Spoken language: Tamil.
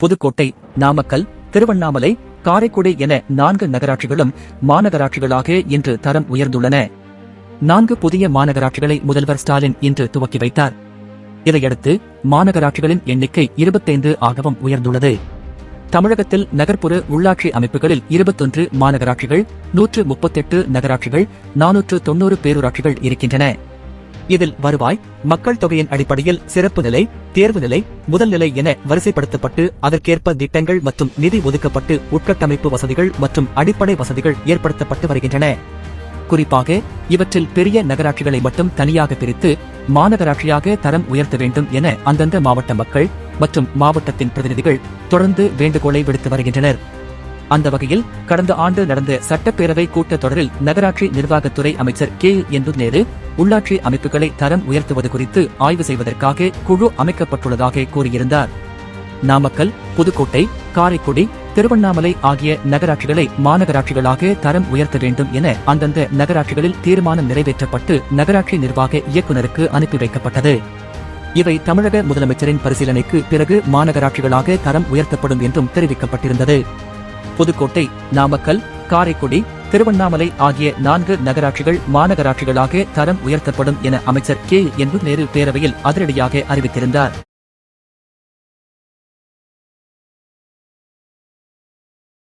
புதுக்கோட்டை நாமக்கல் திருவண்ணாமலை காரைக்குடி என நான்கு நகராட்சிகளும் மாநகராட்சிகளாக இன்று தரம் உயர்ந்துள்ளன. நான்கு புதிய மாநகராட்சிகளை முதல்வர் ஸ்டாலின் இன்று துவக்கி வைத்தார். இதையடுத்து மாநகராட்சிகளின் எண்ணிக்கை இருபத்தைந்து ஆகவும் உயர்ந்துள்ளது. தமிழகத்தில் நகர்ப்புற உள்ளாட்சி அமைப்புகளில் இருபத்தொன்று மாநகராட்சிகள் நூற்று முப்பத்தெட்டு நகராட்சிகள் நானூற்று தொன்னூறு பேரூராட்சிகள் இருக்கின்றன. இதில் வருவாய் மக்கள் தொகையின் அடிப்படையில் சிறப்பு நிலை தேர்வு நிலை முதல் நிலை என வரிசைப்படுத்தப்பட்டு அதற்கேற்ப திட்டங்கள் மற்றும் நிதி ஒதுக்கப்பட்டு உட்கட்டமைப்பு வசதிகள் மற்றும் அடிப்படை வசதிகள் ஏற்படுத்தப்பட்டு வருகின்றன. குறிப்பாக இவற்றில் பெரிய நகராட்சிகளை மட்டும் தனியாக பிரித்து மாநகராட்சியாக தரம் உயர்த்த வேண்டும் என அந்தந்த மாவட்ட மக்கள் மற்றும் மாவட்டத்தின் பிரதிநிதிகள் தொடர்ந்து வேண்டுகோளை விடுத்து வருகின்றனர். அந்த வகையில் கடந்த ஆண்டு நடந்த சட்டப்பேரவை கூட்டத்தொடரில் நகராட்சி நிர்வாகத்துறை அமைச்சர் கே என் நேரு உள்ளாட்சி அமைப்புகளை தரம் உயர்த்துவது குறித்து ஆய்வு செய்வதற்காக குழு அமைக்கப்பட்டுள்ளதாக கூறியிருந்தார். நாமக்கல் புதுக்கோட்டை காரைக்குடி திருவண்ணாமலை ஆகிய நகராட்சிகளை மாநகராட்சிகளாக தரம் உயர்த்த வேண்டும் என அந்தந்த நகராட்சிகளில் தீர்மானம் நிறைவேற்றப்பட்டு நகராட்சி நிர்வாக இயக்குநருக்கு அனுப்பி வைக்கப்பட்டது. இவை தமிழக முதலமைச்சரின் பரிசீலனைக்கு பிறகு மாநகராட்சிகளாக தரம் உயர்த்தப்படும் என்றும் தெரிவிக்கப்பட்டிருந்தது. புதுக்கோட்டை நாமக்கல் காரைக்குடி திருவண்ணாமலை ஆகிய நான்கு நகராட்சிகள் மாநகராட்சிகளாக தரம் உயர்த்தப்படும் என அமைச்சர் கே. என்பது நேரு பேரவையில் அதிரடியாக அறிவித்திருந்தார்.